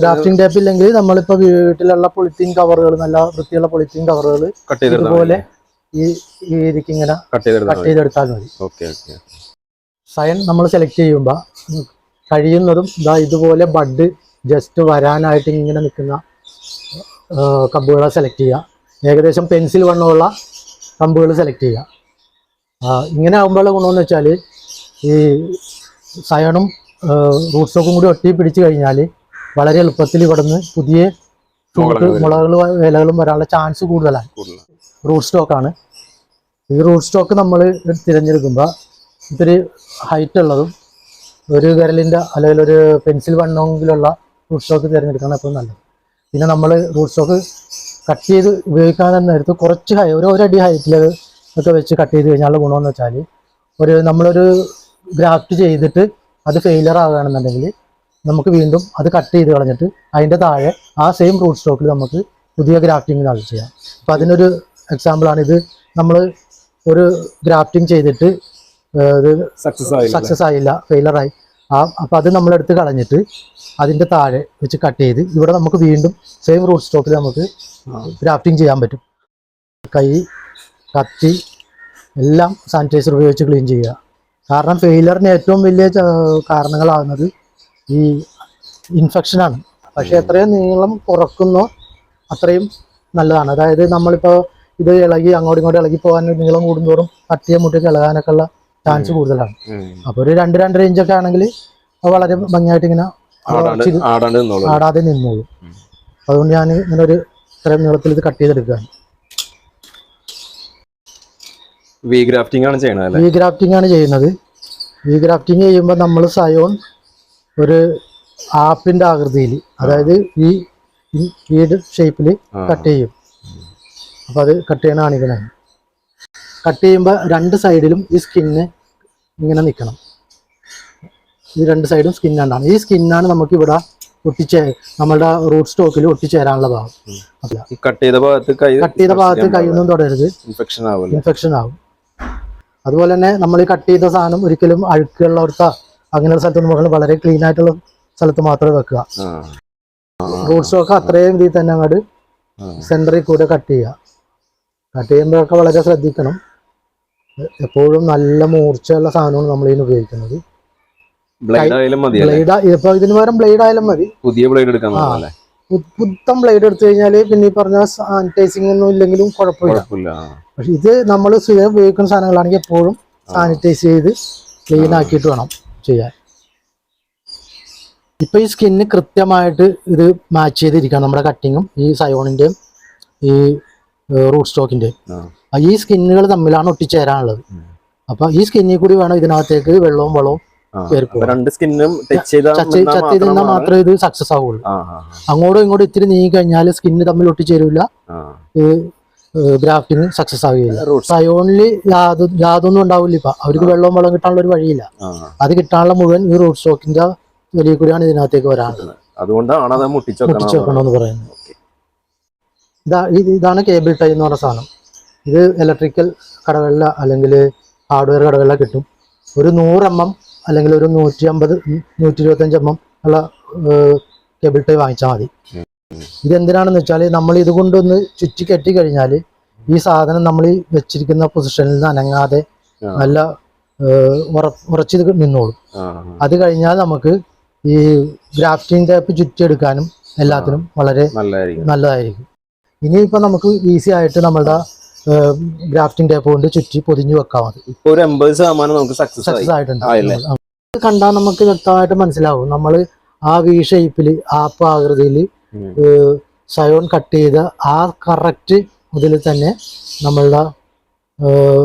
Grafting tape ഇല്ലെങ്കിൽ നമ്മളിപ്പോ വീട്ടിലുള്ള പൊളിത്തീൻ കവറുകൾ നല്ല വൃത്തിയുള്ള പൊളിത്തീൻ കവറുകൾ ഇതുപോലെ ഈ രീതിക്ക് ഇങ്ങനെ കട്ട് ചെയ്തെടുത്താൽ മതി. സയൻ നമ്മൾ സെലക്ട് ചെയ്യുമ്പോൾ കഴിയുന്നതും ഇതാ ഇതുപോലെ ബഡ് ജസ്റ്റ് വരാനായിട്ട് ഇങ്ങനെ നിൽക്കുന്ന കമ്പുകളെ സെലക്ട് ചെയ്യുക. ഏകദേശം പെൻസിൽ വണ്ണമുള്ള കമ്പുകൾ സെലക്ട് ചെയ്യുക. ഇങ്ങനെ ആകുമ്പോഴുള്ള ഗുണമെന്ന് വെച്ചാൽ ഈ സയണും റൂട്ട് സ്റ്റോക്കും കൂടി ഒട്ടി പിടിച്ചു കഴിഞ്ഞാൽ വളരെ എളുപ്പത്തിൽ ഇവിടുന്ന് പുതിയ മുളകൾ മുളകളും ഇലകളും വരാനുള്ള ചാൻസ് കൂടുതലാണ്. റൂട്ട് സ്റ്റോക്കാണ് ഈ റൂട്ട് സ്റ്റോക്ക് നമ്മൾ തിരഞ്ഞെടുക്കുമ്പോൾ ഇത്തിരി ഹൈറ്റ് ഉള്ളതും ഒരു വിരലിന്റെ അല്ലെങ്കിൽ ഒരു പെൻസിൽ വണ്ണമെങ്കിലുള്ള റൂട്ട് സ്റ്റോക്ക് തിരഞ്ഞെടുക്കണം എപ്പോഴും നല്ലത്. പിന്നെ നമ്മൾ റൂട്ട് സ്റ്റോക്ക് കട്ട് ചെയ്ത് ഉപയോഗിക്കാൻ നേരത്ത് കുറച്ച് ഹൈ ഒരു ഒരടി ഹൈറ്റിൽ ഒക്കെ വെച്ച് കട്ട് ചെയ്ത് കഴിഞ്ഞാൽ ഗുണമെന്ന് വെച്ചാൽ ഒരു നമ്മളൊരു ഗ്രാഫ്റ്റ് ചെയ്തിട്ട് അത് ഫെയിലർ ആകുകയാണെന്നുണ്ടെങ്കിൽ നമുക്ക് വീണ്ടും അത് കട്ട് ചെയ്ത് കളഞ്ഞിട്ട് അതിന്റെ താഴെ ആ സെയിം റൂട്ട് സ്റ്റോക്കിൽ നമുക്ക് പുതിയ ഗ്രാഫ്റ്റിംഗ് നടത്തി ചെയ്യാം. അപ്പോൾ അതിനൊരു എക്സാമ്പിളാണ് ഇത്. നമ്മൾ ഒരു ഗ്രാഫ്റ്റിംഗ് ചെയ്തിട്ട് ഇത് സക്സസ് ആയില്ല. സക്സസ് ആയില്ല ഫെയിലർ ആയി. ആ അപ്പോൾ അത് നമ്മളെടുത്ത് കളഞ്ഞിട്ട് അതിന്റെ താഴെ വെച്ച് കട്ട് ചെയ്ത് ഇവിടെ നമുക്ക് വീണ്ടും സെയിം റൂട്ട് സ്റ്റോക്കിൽ നമുക്ക് ഗ്രാഫ്റ്റിംഗ് ചെയ്യാൻ പറ്റും. കൈ കത്തി എല്ലാം സാനിറ്റൈസർ ഉപയോഗിച്ച് ക്ലീൻ ചെയ്യുക. കാരണം ഫെയിലറിന് ഏറ്റവും വലിയ കാരണങ്ങളാകുന്നത് ഈ ഇൻഫെക്ഷനാണ് പക്ഷേ എത്രയും നീളം കുറക്കുന്നോ അത്രയും നല്ലതാണ്. അതായത് നമ്മളിപ്പോൾ ഇത് ഇളകി അങ്ങോട്ടും ഇങ്ങോട്ടും ഇളകി പോകാൻ നീളം കൂടുന്തോറും തട്ടിയ മുട്ടിയൊക്കെ ഇളകാനൊക്കെ ഉള്ള ചാൻസ് കൂടുതലാണ്. അപ്പൊ അപ്പോൾ ഒരു രണ്ട് രണ്ടര ഇഞ്ചൊക്കെ ആണെങ്കിൽ അത് വളരെ ഭംഗിയായിട്ട് ഇങ്ങനെ ആടാതെ നിന്നോളൂ. അതുകൊണ്ട് ഞാൻ ഇങ്ങനെ ഒരു ഇത്രയും നീളത്തിൽ ഇത് കട്ട് ചെയ്തെടുക്കുകയാണ്. വി ഗ്രാഫ്റ്റിംഗ് ആണ് ചെയ്യുന്നത് വി ഗ്രാഫ്റ്റിംഗ് ആണ് ചെയ്യുന്നത്. വി ഗ്രാഫ്റ്റിംഗ് ചെയ്യുമ്പോൾ നമ്മൾ സയോൺ ഒരു ആപ്പിന്റെ ആകൃതിയിൽ അതായത് ഈ ഈ ഷേപ്പിൽ കട്ട് ചെയ്യും. അപ്പോൾ അത് കട്ട് ചെയ്യണ കാണിക്കണേ. കട്ട് ചെയ്യുമ്പോൾ രണ്ട് സൈഡിലും ഈ സ്കിന്ന് ഇങ്ങനെ നിൽക്കണം ഈ രണ്ട് സൈഡും സ്കിന്നാണ് ഈ സ്കിന്നാണ് നമുക്ക് ഇവിടെ ഒട്ടിച്ചേ നമ്മളുടെ റൂട്ട് സ്റ്റോക്കിൽ ഒട്ടിച്ചേരാനുള്ള ഭാഗം. കട്ട് ചെയ്ത ഭാഗത്ത് കൈ കട്ട് ചെയ്ത ഭാഗത്ത് കൈയൊന്നും തുടരുത്. ഇൻഫെക്ഷൻ ആവും ഇൻഫെക്ഷൻ ആവും. അതുപോലെ തന്നെ നമ്മൾ ഈ കട്ട് ചെയ്ത സാധനം ഒരിക്കലും അഴുക്കുള്ളവർത്ത അങ്ങനെയുള്ള സ്ഥലത്തൊന്നും നമ്മൾ വളരെ ക്ലീൻ ആയിട്ടുള്ള സ്ഥലത്ത് മാത്രമേ വെക്കുക. റൂട്ട് സ്റ്റോക്ക് അത്രയും ഇതിൽ തന്നെ അങ്ങോട്ട് സെന്ററിൽ കൂടെ കട്ട് ചെയ്യുക. കട്ട് ചെയ്യുമ്പോഴൊക്കെ വളരെ ശ്രദ്ധിക്കണം. എപ്പോഴും നല്ല മൂർച്ചയുള്ള സാധനമാണ് നമ്മൾ ഇതിന് ഉപയോഗിക്കുന്നത്. ബ്ലേഡ് ഇതിന് പകരം ബ്ലേഡ് ആയാലും മതി. പുതിയ ബ്ലേഡ് എടുക്കാൻ ബ്ലേഡ് എടുത്തു കഴിഞ്ഞാൽ പിന്നെ ഈ പറഞ്ഞ സാനിറ്റൈസിങ് ഒന്നും ഇല്ലെങ്കിലും കുഴപ്പമില്ല. കുഴപ്പമില്ല പക്ഷെ ഇത് നമ്മൾ സ്വയം ഉപയോഗിക്കുന്ന സാധനങ്ങളാണെങ്കിൽ എപ്പോഴും സാനിറ്റൈസ് ചെയ്ത് ക്ലീൻ ആക്കിയിട്ട് വേണം. ചെയ്യാൻ. ഇപ്പൊ ഈ സ്കിന്ന് കൃത്യമായിട്ട് ഇത് മാച്ച് ചെയ്തിരിക്കണം നമ്മുടെ കട്ടിങ്ങും ഈ സയോണിന്റെയും ഈ റൂട്ട്. ആ. ഈ സ്കിന്നുകൾ തമ്മിലാണ് ഒട്ടിച്ചേരാനുള്ളത്. അപ്പൊ ഈ സ്കിന്നിൽ കൂടി വേണം ഇതിനകത്തേക്ക് വെള്ളവും വളവും. രണ്ട് സ്കിന്നും ടച്ച് നിന്നാൽ മാത്രമേ ഇത് സക്സസ് ആവുള്ളൂ. അങ്ങോട്ടും ഇങ്ങോട്ടും ഇത്തിരി നീങ്ങി കഴിഞ്ഞാൽ സ്കിന്ന് തമ്മിൽ ഒട്ടിച്ചേരില്ല ഗ്രാഫ്റ്റിന് സക്സസ് ആവുകയില്ല. സയോണിൽ യാതൊ യാതൊന്നും ഉണ്ടാവില്ല ഇപ്പൊ. അവർക്ക് വെള്ളവും വെള്ളം കിട്ടാനുള്ള ഒരു വഴിയില്ല. അത് കിട്ടാനുള്ള മുഴുവൻ ഈ റൂട്ട് സ്റ്റോക്കിന്റെ വലിയ കൂടിയാണ് ഇതിനകത്തേക്ക് വരാനുള്ളത് അതുകൊണ്ടാണ് അത് പറയുന്നത്. ഇതാ ഇതാണ് കേബിൾ ടൈ എന്ന് പറഞ്ഞ സാധനം. ഇത് ഇലക്ട്രിക്കൽ കടകളില അല്ലെങ്കിൽ ഹാർഡ്വെയർ കടകളില കിട്ടും. ഒരു നൂറ് എം എം അല്ലെങ്കിൽ ഒരു നൂറ്റി അമ്പത് നൂറ്റി ഇരുപത്തഞ്ച് എം എം ഉള്ള കേബിൾ ടൈ വാങ്ങിച്ചാൽ മതി. ഇതെന്തിനാണെന്ന് വെച്ചാൽ നമ്മൾ ഇത് കൊണ്ടൊന്ന് ചുറ്റി കെട്ടി കഴിഞ്ഞാൽ ഈ സാധനം നമ്മൾ വെച്ചിരിക്കുന്ന പൊസിഷനിൽ നിന്ന് അനങ്ങാതെ നല്ല ഉറച്ചു ഉറച്ചിത് നിന്നോളും. അത് കഴിഞ്ഞാൽ നമുക്ക് ഈ ഗ്രാഫ്റ്റിംഗ് ടേപ്പ് ചുറ്റിയെടുക്കാനും എല്ലാത്തിനും വളരെ നല്ലതായിരിക്കും. ഇനിയിപ്പോൾ നമുക്ക് ഈസി ആയിട്ട് നമ്മളുടെ ഗ്രാഫ്റ്റിംഗ് ടേപ്പ് കൊണ്ട് ചുറ്റി പൊതിഞ്ഞു വെക്കാൻ മതി ഇപ്പൊ ഒരു എൺപത് ശതമാനം നമുക്ക് സക്സസ് ആയിട്ടുണ്ട്. കണ്ടാൽ നമുക്ക് വ്യക്തമായിട്ട് മനസ്സിലാവും. നമ്മൾ ആ വി ഷേപ്പിൽ ആപ്പ് ആകൃതിയിൽ. സയോൺ കട്ട് ചെയ്ത ആ കറക്റ്റ് ഇതിൽ തന്നെ നമ്മളുടെ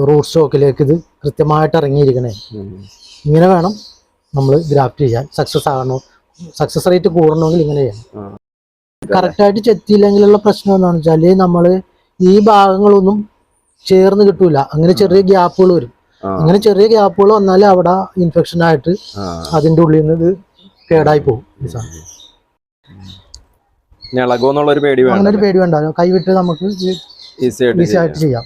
റൂട്ട് സ്റ്റോക്കിലേക്ക് ഇത് കൃത്യമായിട്ട് ഇറങ്ങിയിരിക്കണേ. ഇങ്ങനെ വേണം നമ്മൾ ഗ്രാഫ്റ്റ് ചെയ്യാൻ. സക്സസ് ആകണോ? സക്സസ് റേറ്റ് കൂടണമെങ്കിൽ ഇങ്ങനെ ചെയ്യണം. കറക്റ്റായിട്ട് ചെത്തിയില്ലെങ്കിലുള്ള പ്രശ്നം എന്താണെന്ന് വെച്ചാൽ നമ്മൾ ഈ ഭാഗങ്ങളൊന്നും ചേർന്ന് കിട്ടൂല. അങ്ങനെ ചെറിയ ഗ്യാപ്പുകൾ വരും. അങ്ങനെ ചെറിയ ഗ്യാപ്പുകൾ വന്നാൽ അവിടെ ഇൻഫെക്ഷൻ ആയിട്ട് അതിന്റെ അതിന്റെ ഉള്ളിൽ നിന്ന് ഇത് കേടായി പോകും. ഇളകുമെന്നുള്ള ഒരു പേടി അങ്ങനെ ഒരു പേടി വേണ്ട. കൈവിട്ട് നമുക്ക് ഈസി ആയിട്ട് ചെയ്യാം.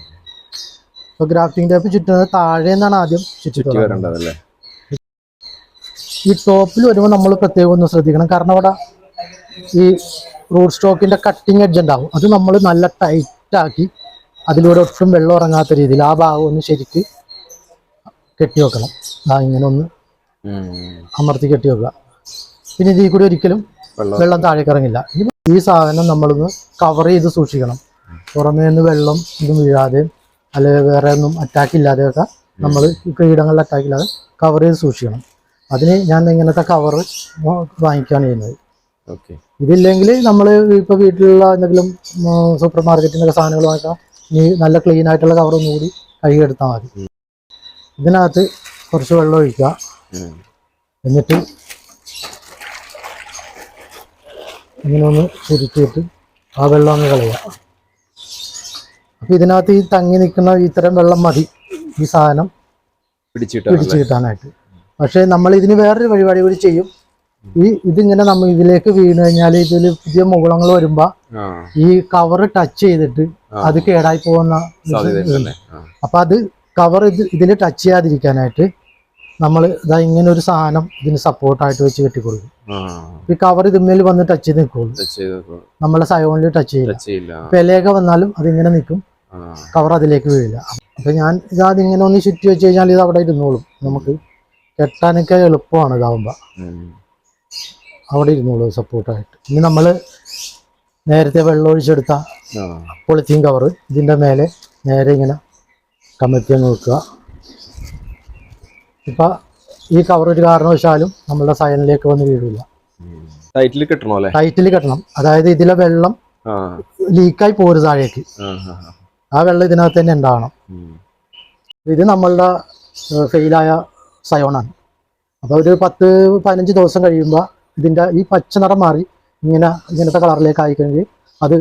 ഇപ്പൊ ഗ്രാഫ്റ്റിംഗ് ടേപ്പ് ചുറ്റുന്നത് താഴെ നിന്നാണ് ആദ്യം ചുറ്റി വരേണ്ടതല്ലേ? ഈ ടോപ്പിൽ വരുമ്പോൾ നമ്മൾ പ്രത്യേകം ഒന്ന് ശ്രദ്ധിക്കണം. കാരണം അവിടെ ഈ റൂട്ട് സ്റ്റോക്കിന്റെ കട്ടിങ് എഡ്ജ് ഉണ്ടാവും. അത് നമ്മൾ നല്ല ടൈറ്റ് ആക്കി അതിലൂടെ ഒട്ടും വെള്ളം ഇറങ്ങാത്ത രീതിയിൽ ആ ഭാഗം ഒന്ന് ശരിക്ക് കെട്ടി വെക്കണം. ആ ഇങ്ങനെ ഒന്ന് അമർത്തി കെട്ടി വെക്കുക. പിന്നെ ഇതിൽ കൂടി ഒരിക്കലും വെള്ളം താഴേക്കിറങ്ങില്ല താഴേക്ക് ഇറങ്ങില്ല. ഈ സാധനം നമ്മളൊന്ന് കവർ ചെയ്ത് സൂക്ഷിക്കണം. പുറമേ നിന്ന് വെള്ളം ഇതും വീഴാതെ അല്ലെങ്കിൽ വേറെ ഒന്നും അറ്റാക്ക് ഇല്ലാതെയൊക്കെ നമ്മൾ കീടങ്ങളിൽ അറ്റാക്ക് ഇല്ലാതെ കവർ ചെയ്ത് സൂക്ഷിക്കണം. അതിന് ഞാൻ ഇങ്ങനത്തെ കവർ വാങ്ങിക്കുകയാണ് ചെയ്യുന്നത്. ഇതില്ലെങ്കിൽ നമ്മൾ ഇപ്പോൾ വീട്ടിലുള്ള എന്തെങ്കിലും സൂപ്പർ മാർക്കറ്റിൽ നിന്നൊക്കെ സാധനങ്ങൾ വാങ്ങിക്കാം ഇനി നല്ല ക്ലീൻ ആയിട്ടുള്ള കവർ ഒന്നുകൂടി കഴുകിയെടുത്താൽ മതി. ഇതിനകത്ത് കുറച്ച് വെള്ളം ഒഴിക്കുക. എന്നിട്ട് ഇങ്ങനെ ഒന്ന് ചുരുട്ടിയിട്ട് ആ വെള്ളം അങ്ങ് കളയുക അപ്പോൾ ഇതിനകത്ത് ഈ തങ്ങി നിൽക്കുന്ന ഇത്തരം വെള്ളം മതി. ഈ സാധനം പിടിച്ചു പിടിച്ചിട്ട് കിട്ടാനായിട്ട് പക്ഷേ നമ്മൾ ഇതിന് വേറൊരു വഴിപാടി കൂടി ചെയ്യും. ഈ ഇതിങ്ങനെ നമ്മൾ ഇതിലേക്ക് വീണ് കഴിഞ്ഞാൽ ഇതിൽ പുതിയ മുകുളങ്ങൾ വരുമ്പോ ഈ കവർ ടച്ച് ചെയ്തിട്ട് അത് കേടായി പോകുന്ന അപ്പൊ അത് കവർ ഇത് ഇതിൽ ടച്ച് ചെയ്യാതിരിക്കാനായിട്ട് നമ്മൾ ഇതാ ഇങ്ങനെ ഒരു സാധനം ഇതിന് സപ്പോർട്ടായിട്ട് വെച്ച് കെട്ടിക്കൊടുക്കും. ഈ കവർ ഇതിന്മേൽ വന്ന് ടച്ച് ചെയ്ത് നിൽക്കുള്ളൂ നമ്മളെ സയോണിൽ ടച്ച് ചെയ്യില്ല. ഇലയൊക്കെ വന്നാലും അതിങ്ങനെ നിൽക്കും കവർ അതിലേക്ക് വീഴില്ല. അപ്പൊ ഞാൻ ഇതാ ഇങ്ങനെ ഒന്ന് ചുറ്റി വെച്ച് കഴിഞ്ഞാൽ ഇത് അവിടെ ഇരുന്നോളും. നമുക്ക് കെട്ടാനൊക്കെ എളുപ്പമാണ് ഇതാവുമ്പോ. അവിടെ ഇരുന്നോളൂ സപ്പോർട്ടായിട്ട് ഇനി നമ്മൾ നേരത്തെ വെള്ളം ഒഴിച്ചെടുത്ത പൊളിത്തീൻ കവർ ഇതിന്റെ മേലെ നേരെ ഇങ്ങനെ കമ്മിറ്റി നോക്കുക വെക്കുക. ഇപ്പം ഈ കവർ ഒരു കാരണവശാലും നമ്മളുടെ സയനിലേക്ക് വന്ന് വീഴില്ല ടൈറ്റിൽ കിട്ടണോ അല്ലേ? ടൈറ്റിൽ കെട്ടണം. അതായത് ഇതിലെ വെള്ളം ലീക്കായി പോരും താഴേക്ക്. ആ വെള്ളം ഇതിനകത്ത് തന്നെ ഉണ്ടാവണം. ഇത് നമ്മളുടെ ഫെയിലായ സയോണാണ്. അപ്പോൾ ഒരു പത്ത് പതിനഞ്ച് ദിവസം കഴിയുമ്പോൾ ഇതിന്റെ ഈ പച്ച നിറം മാറി ഇങ്ങനെ ഇങ്ങനത്തെ കളറിലേക്ക് ആയിക്കഴിഞ്ഞ് അത്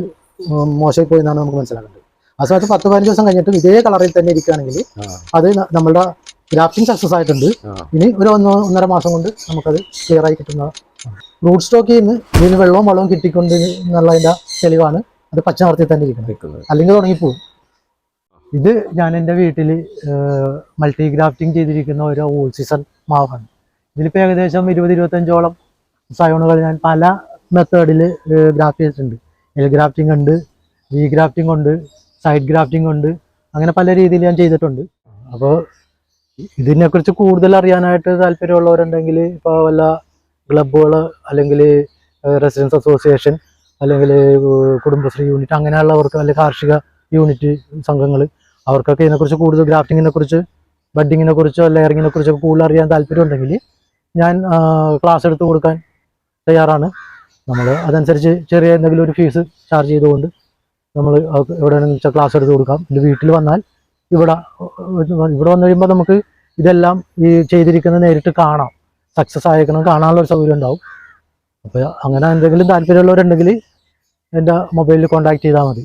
മോശമായി പോയി എന്നാണ് നമുക്ക് മനസ്സിലാക്കേണ്ടത്. ആ സമയത്ത് പത്ത് പതിനഞ്ച് ദിവസം കഴിഞ്ഞിട്ടും ഇതേ കളറിൽ തന്നെ ഇരിക്കുകയാണെങ്കിൽ അത് നമ്മളുടെ ഗ്രാഫ്റ്റിംഗ് സക്സസ് ആയിട്ടുണ്ട്. ഇനി ഒരു ഒന്ന് ഒന്നര മാസം കൊണ്ട് നമുക്കത് ക്ലിയർ ആയി കിട്ടുന്ന റൂട്ട് സ്റ്റോക്കിൽ നിന്ന് ഇതിന് വെള്ളവും വളവും കിട്ടിക്കൊണ്ട് എന്നുള്ളതിന്റെ തെളിവാണ് അത് പച്ച നിറത്തിൽ തന്നെ ഇരിക്കുന്നത്. അല്ലെങ്കിൽ തുടങ്ങിപ്പോവും ഇത് ഞാൻ എന്റെ വീട്ടിൽ മൾട്ടി ഗ്രാഫ്റ്റിംഗ് ചെയ്തിരിക്കുന്ന ഒരു ഓൾ സീസൺ മാവാണ്. ഇതിലിപ്പോൾ ഏകദേശം ഇരുപത് ഇരുപത്തഞ്ചോളം സയോണുകൾ ഞാൻ പല മെത്തേഡിൽ ഗ്രാഫ്റ്റ് ചെയ്തിട്ടുണ്ട്. എൽ ഗ്രാഫ്റ്റിംഗ് ഉണ്ട് വി ഗ്രാഫ്റ്റിംഗ് ഉണ്ട് സൈഡ് ഗ്രാഫ്റ്റിംഗ് ഉണ്ട് അങ്ങനെ പല രീതിയിൽ ഞാൻ ചെയ്തിട്ടുണ്ട്. അപ്പോൾ ഇതിനെക്കുറിച്ച് കൂടുതൽ അറിയാനായിട്ട് താല്പര്യമുള്ളവരുണ്ടെങ്കിൽ ഇപ്പോൾ വല്ല ക്ലബ്ബുകൾ അല്ലെങ്കിൽ റെസിഡൻസ് അസോസിയേഷൻ അല്ലെങ്കിൽ കുടുംബശ്രീ യൂണിറ്റ് അങ്ങനെയുള്ളവർക്ക് അല്ലെങ്കിൽ കാർഷിക യൂണിറ്റ് സംഘങ്ങൾ അവർക്കൊക്കെ ഇതിനെക്കുറിച്ച് കൂടുതൽ ഗ്രാഫ്റ്റിങ്ങിനെ കുറിച്ച് ബഡിങ്ങിനെ കുറിച്ചോ ലെയറിങ്ങിനെ കുറിച്ചോ കൂടുതൽ അറിയാൻ താല്പര്യമുണ്ടെങ്കിൽ ഞാൻ ക്ലാസ് എടുത്ത് കൊടുക്കാൻ തയ്യാറാണ്. നമ്മൾ അതനുസരിച്ച് ചെറിയ എന്തെങ്കിലും ഒരു ഫീസ് ചാർജ് ചെയ്തുകൊണ്ട് നമ്മൾ എവിടെയാണെന്ന് വെച്ചാൽ ക്ലാസ് എടുത്ത് കൊടുക്കാം. വീട്ടിൽ വന്നാൽ ഇവിടെ ഇവിടെ വന്നു കഴിയുമ്പോൾ നമുക്ക് ഇതെല്ലാം ഈ ചെയ്തിരിക്കുന്നത് നേരിട്ട് കാണാം. സക്സസ് ആയേക്കണം കാണാനുള്ള ഒരു സൗകര്യം ഉണ്ടാവും. അപ്പോൾ അങ്ങനെ എന്തെങ്കിലും താല്പര്യമുള്ളവരുണ്ടെങ്കിൽ എന്റെ മൊബൈലിൽ കോൺടാക്ട് ചെയ്താൽ മതി.